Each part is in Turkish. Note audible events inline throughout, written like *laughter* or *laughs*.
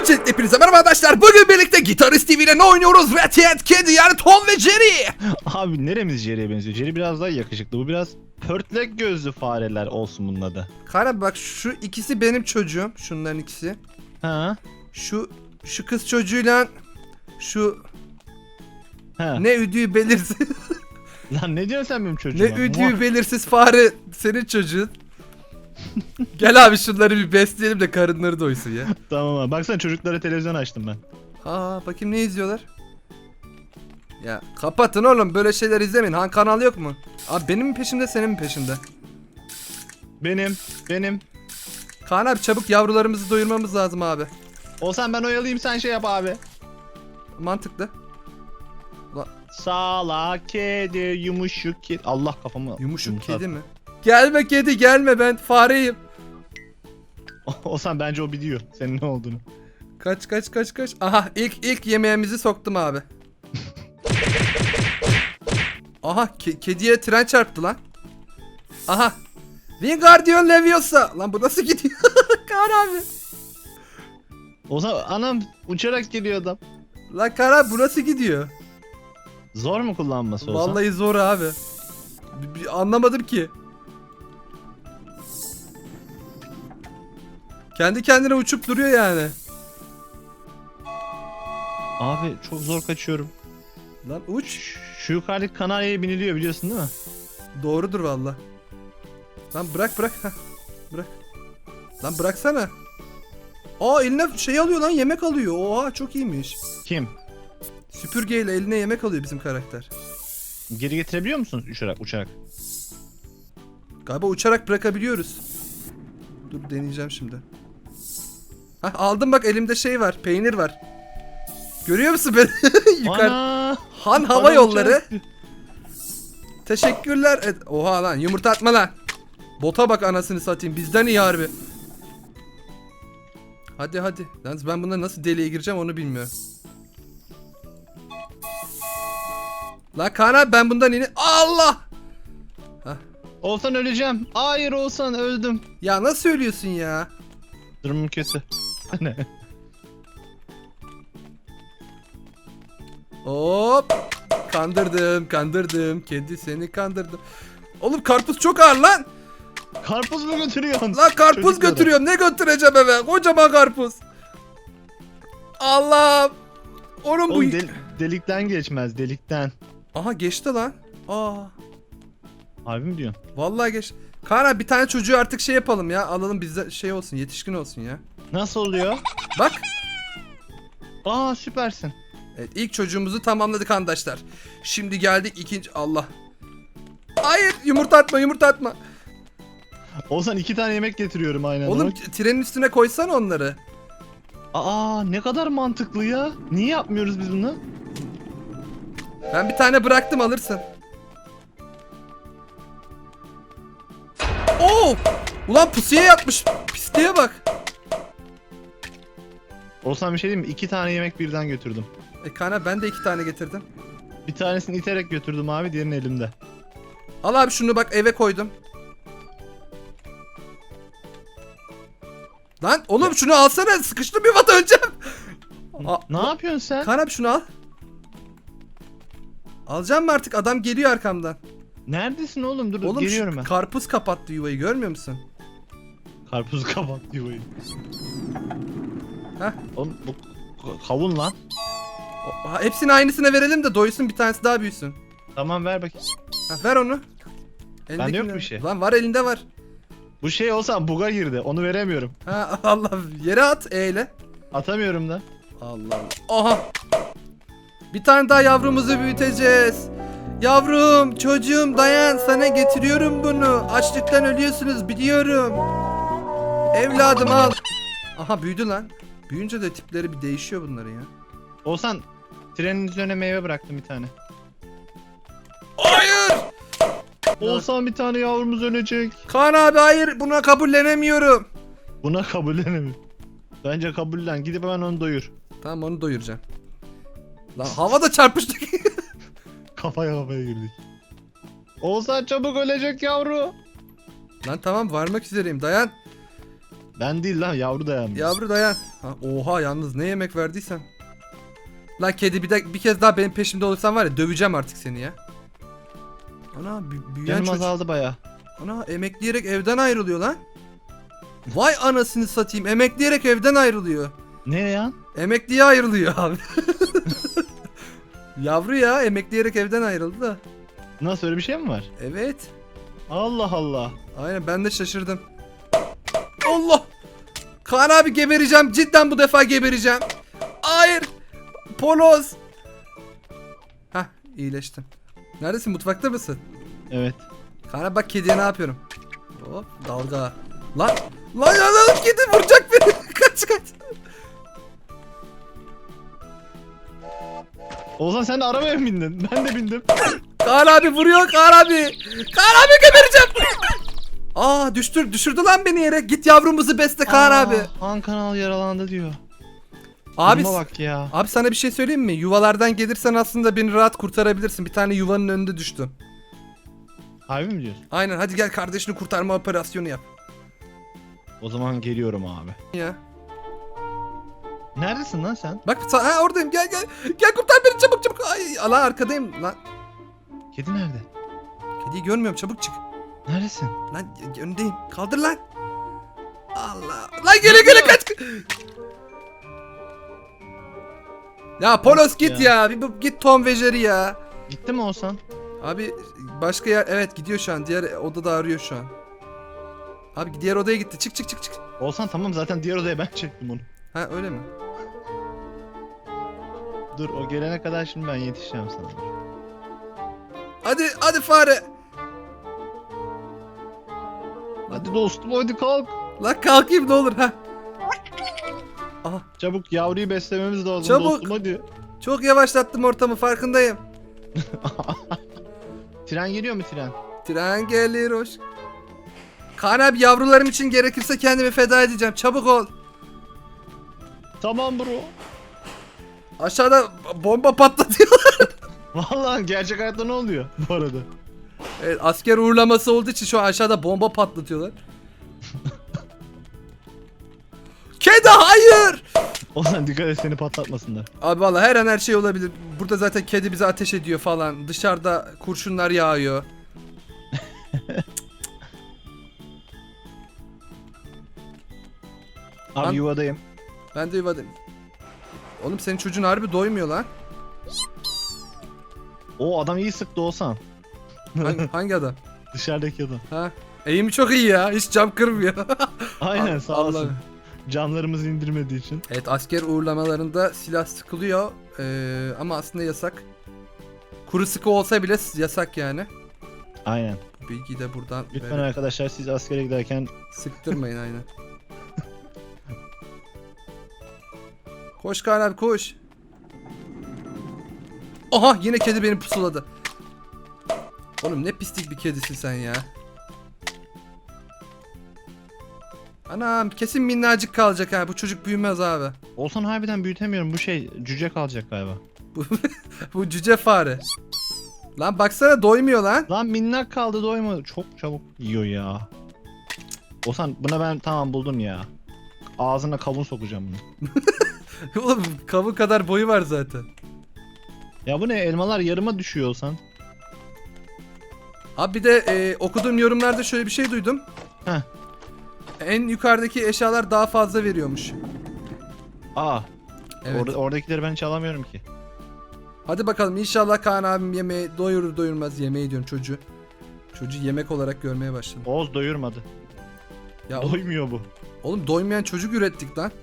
Öncelikle hepinize merhaba arkadaşlar. Bugün birlikte Gitarist TV ile ne oynuyoruz? Red Hat Kedi yani Tom ve Jerry. Abi neremiz Jerry'e benziyor? Jerry biraz daha yakışıklı. Bu biraz pörtlek gözlü fareler olsun bunun adı. Kara bak şu ikisi benim çocuğum. Şunların ikisi. Ha? Şu şu kız çocuğuyla şu Ha. ne üdüğü belirsiz Lan ne diyorsun sen benim ne çocuğuma? üdüğü belirsiz fare senin çocuğun. *laughs* Gel abi şunları bir besleyelim de karınları doysun ya. *laughs* tamam abi. Baksana çocuklara televizyon açtım ben. Aa bakayım ne izliyorlar? Ya kapatın oğlum böyle şeyler izlemeyin. Han kanal yok mu? Abi benim mi peşimde senin mi peşinde? Benim, benim. Kaan abi çabuk yavrularımızı doyurmamız lazım abi. Olsan ben oyalayayım sen şey yap abi. Mantıklı. Salak kedi, yumuşuk kedi. Allah kafamı. Yumuşuk yumuşattı. kedi mi? Gelme kedi gelme ben fareyim. *laughs* Olsan bence o biliyor senin ne olduğunu. Kaç kaç kaç kaç. Aha ilk ilk yemeğimizi soktum abi. *laughs* Aha ke- kediye tren çarptı lan. Aha. Wingardium Leviosa. Lan bu nasıl gidiyor? *laughs* Kaan abi. Olsan anam uçarak geliyor adam. Lan Kaan abi bu nasıl gidiyor? Zor mu kullanması olsan? Vallahi zor abi. Bir- bir anlamadım ki. Kendi kendine uçup duruyor yani. Abi çok zor kaçıyorum. Lan uç. Şu, yukarıdaki kanaryaya biniliyor biliyorsun değil mi? Doğrudur valla. Lan bırak bırak. Heh, bırak. Lan bıraksana. Aa eline şey alıyor lan yemek alıyor. Oha çok iyiymiş. Kim? Süpürgeyle eline yemek alıyor bizim karakter. Geri getirebiliyor musun uçarak uçarak? Galiba uçarak bırakabiliyoruz. Dur deneyeceğim şimdi. Hah aldım bak elimde şey var. Peynir var. Görüyor musun beni? *laughs* Yukarı. Ana! Han hava Bana yolları. Teşekkürler. Et. Oha lan yumurta atma lan. Bota bak anasını satayım. Bizden iyi harbi. Hadi hadi. Yalnız ben buna nasıl deliğe gireceğim onu bilmiyorum. La Kaan abi ben bundan ini... Allah! Olsan öleceğim. Hayır olsan öldüm. Ya nasıl söylüyorsun ya? Durumum kötü. *laughs* Ne? Hop! Kandırdım, kandırdım. Kedi seni kandırdım. Oğlum karpuz çok ağır lan. Karpuz mu götürüyorsun? Lan karpuz Çocuklara. götürüyorum. Ne götüreceğim eve? Kocaman karpuz. Allah! Oğlum bu... Oğlum del- delikten geçmez delikten. Aha geçti lan. Aa. Harbi mi diyorsun? Vallahi geç. Kaan abi bir tane çocuğu artık şey yapalım ya. Alalım bizde şey olsun, yetişkin olsun ya. Nasıl oluyor? Bak. Aa süpersin. Evet ilk çocuğumuzu tamamladık arkadaşlar. Şimdi geldik ikinci... Allah. Hayır yumurta atma yumurta atma. Olsan iki tane yemek getiriyorum aynen. Oğlum t- trenin üstüne koysana onları. Aa ne kadar mantıklı ya. Niye yapmıyoruz biz bunu? Ben bir tane bıraktım alırsın. Ulan pusuya yatmış. Pisliğe bak. Olsan bir şey diyeyim mi? İki tane yemek birden götürdüm. E Kana ben de iki tane getirdim. Bir tanesini iterek götürdüm abi diğerini elimde. Al abi şunu bak eve koydum. Lan oğlum şunu alsana sıkıştım bir vat öleceğim. Aa, Ne yapıyorsun sen? Kaan abi şunu al. Alacağım mı artık adam geliyor arkamdan. Neredesin oğlum? Dur Oğlum geliyorum ben. karpuz kapattı yuvayı görmüyor musun? Karpuz kapat yuvayı. Heh. Oğlum bu kavun lan. Ha, hepsini aynısına verelim de doysun bir tanesi daha büyüsün. Tamam ver bakayım. Ha, ver onu. Bende yok bir şey. Lan var elinde var. Bu şey olsa buga girdi. Onu veremiyorum. Ha *laughs* Allah yere at E ile. Atamıyorum da. Allah Allah. Aha. Bir tane daha yavrumuzu büyüteceğiz. Yavrum, çocuğum dayan sana getiriyorum bunu. Açlıktan ölüyorsunuz biliyorum. Evladım al. Aha büyüdü lan. Büyünce de tipleri bir değişiyor bunların ya. Olsan trenin üzerine meyve bıraktım bir tane. Hayır! Olsan bir tane yavrumuz ölecek. Kaan abi hayır buna kabullenemiyorum. Buna kabullenemiyorum. Bence kabullen. Gidip hemen onu doyur. Tamam onu doyuracağım. Lan havada çarpıştık. *laughs* Kafaya kafaya girdik. Olsan çabuk ölecek yavru. Lan tamam varmak üzereyim dayan. Ben değil lan yavru dayanmış. Yavru dayan. Ha, oha yalnız ne yemek verdiysen. Lan kedi bir, de, bir kez daha benim peşimde olursan var ya döveceğim artık seni ya. Ana bü- büyüyen Canım çocuk. azaldı baya. Ana emekleyerek evden ayrılıyor lan. Vay anasını satayım emekleyerek evden ayrılıyor. Ne ya? Emekliye ayrılıyor abi. *laughs* Yavru ya emekleyerek evden ayrıldı da. Nasıl öyle bir şey mi var? Evet. Allah Allah. Aynen ben de şaşırdım. Allah! Kaan abi gebereceğim. Cidden bu defa gebereceğim. Hayır. Poloz. Hah iyileştim. Neredesin mutfakta mısın? Evet. Kaan abi bak kediye ne yapıyorum. Hop dalga. Lan. Lan ya lan kedi vuracak beni. *laughs* kaç kaç. Oğuzhan sen de arabaya mı bindin? Ben de bindim. Kaan abi vuruyor Kaan abi. Kaan abi gebereceğim. Aa düştür düşürdü lan beni yere. Git yavrumuzu besle Kaan Aa, abi. Han kanal yaralandı diyor. Abi Duruma bak ya. Abi sana bir şey söyleyeyim mi? Yuvalardan gelirsen aslında beni rahat kurtarabilirsin. Bir tane yuvanın önünde düştüm. Harbi mi diyorsun? Aynen hadi gel kardeşini kurtarma operasyonu yap. O zaman geliyorum abi. Ya. Neredesin lan sen? Bak sa- ha, oradayım gel gel. Gel kurtar beni çabuk çabuk. Ay Allah arkadayım. Lan Kedi nerede? kediyi görmüyorum çabuk çık. Neredesin? Lan önündeyim. Kaldır lan. Allah. Lan gele gele kaç. Ya Polos git ya. Bir bu- git Tom ve Jerry ya. Gitti mi Oğuzhan? Abi başka yer evet gidiyor şu an. Diğer odada arıyor şu an. Abi diğer odaya gitti. Çık çık çık çık. Oğuzhan tamam zaten diğer odaya ben çektim onu. Ha öyle mi? Dur o gelene kadar şimdi ben yetişeceğim sana. Hadi hadi fare. Hadi dostum hadi kalk. Lan kalkayım ne olur ha. Aha Çabuk yavruyu beslememiz lazım Çabuk. dostum hadi. çok yavaşlattım ortamı farkındayım. *laughs* Tren geliyor mu tren? Tren gelir hoş. Kaan abi yavrularım için gerekirse kendimi feda edeceğim. Çabuk ol. Tamam bro. Aşağıda bomba patlatıyor. *laughs* Vallahi gerçek hayatta ne oluyor bu arada? Evet, asker uğurlaması olduğu için şu an aşağıda bomba patlatıyorlar. *laughs* Kedi hayır. Oğuzhan dikkat et seni patlatmasınlar. Abi valla her an her şey olabilir. Burada zaten kedi bize ateş ediyor falan. Dışarıda kurşunlar yağıyor. Abi Lan- yuvadayım. Ben de yuvadayım. Oğlum senin çocuğun harbi doymuyor lan. O adam iyi sıktı Oğuzhan. Hangi, *laughs* hangi adam? Dışarıdaki adam. Ha? Eğimi çok iyi ya. Hiç cam kırmıyor. *laughs* Aynen sağ Allah- olsun. Camlarımızı indirmediği için. evet asker uğurlamalarında silah sıkılıyor. Ee, ama aslında yasak. Kuru sıkı olsa bile yasak yani. Aynen. Bu bilgiyi de buradan Lütfen böyle arkadaşlar siz askere giderken sıktırmayın aynen. Koş Kaan abi koş. Aha yine kedi beni pusuladı. Oğlum ne pislik bir kedisin sen ya. Anam kesin minnacık kalacak ha. Bu çocuk büyümez abi. Olsan harbiden büyütemiyorum. Bu şey cüce kalacak galiba. Bu, *laughs* bu cüce fare. Lan baksana doymuyor lan. Lan minnak kaldı doymadı. Çok çabuk yiyor ya. Olsan buna ben tamam buldum ya. Ağzına kavun sokacağım bunu. *laughs* Oğlum kavun kadar boyu var zaten. Ya bu ne elmalar yarıma düşüyor olsan. Abi bir de e, okuduğum yorumlarda şöyle bir şey duydum. Heh. En yukarıdaki eşyalar daha fazla veriyormuş. Aa Evet. orada, oradakileri ben hiç alamıyorum ki. Hadi bakalım inşallah Kaan abim yemeği doyurur doyurmaz yemeği diyorum çocuğu. Çocuğu yemek olarak görmeye başladım. Oğuz doyurmadı. Ya Doymuyor bu. oğlum doymayan çocuk ürettik lan. *laughs*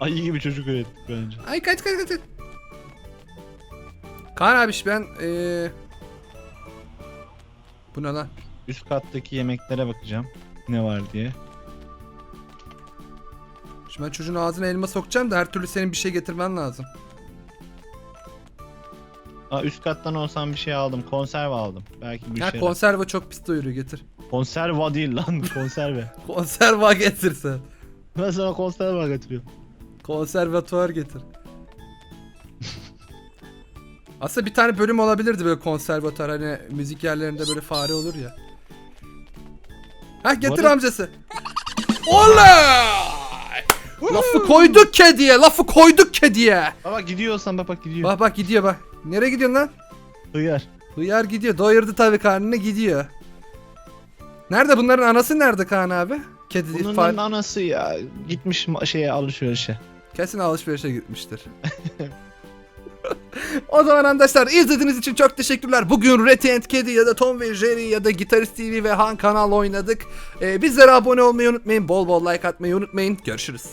Ayı gibi çocuk ürettik bence. Ay kaç kaç kaç. kaç. Kaan abiş ben eee Bu ne lan? Üst kattaki yemeklere bakacağım. Ne var diye. Şimdi ben çocuğun ağzına elma sokacağım da her türlü senin bir şey getirmen lazım. Aa üst kattan olsam bir şey aldım. Konserve aldım. Belki bir Ha şey. konserve çok pis doyuruyor getir. Konserva değil lan *laughs* konserve. Konserva getirse. ben sana konserve getiriyorum. Konservatuvar getir. Aslında bir tane bölüm olabilirdi böyle konservatuvar hani müzik yerlerinde böyle fare olur ya. Ha getir arada- amcası. Olay! Lafı koyduk kediye, lafı koyduk kediye. Baba gidiyorsan bak bak gidiyor. Bak bak gidiyor bak. Nereye gidiyorsun lan? Hıyar. Hıyar gidiyor. Doyurdu tabii karnını gidiyor. Nerede bunların anası nerede Kaan abi? Kedi Bunların fare- anası ya gitmiş şeye alışverişe. Kesin alışverişe gitmiştir. *laughs* o zaman arkadaşlar izlediğiniz için çok teşekkürler. Bugün Red and Kedi ya da Tom ve Jerry ya da Gitarist TV ve Han kanal oynadık. Ee, bizlere abone olmayı unutmayın. Bol bol like atmayı unutmayın. Görüşürüz.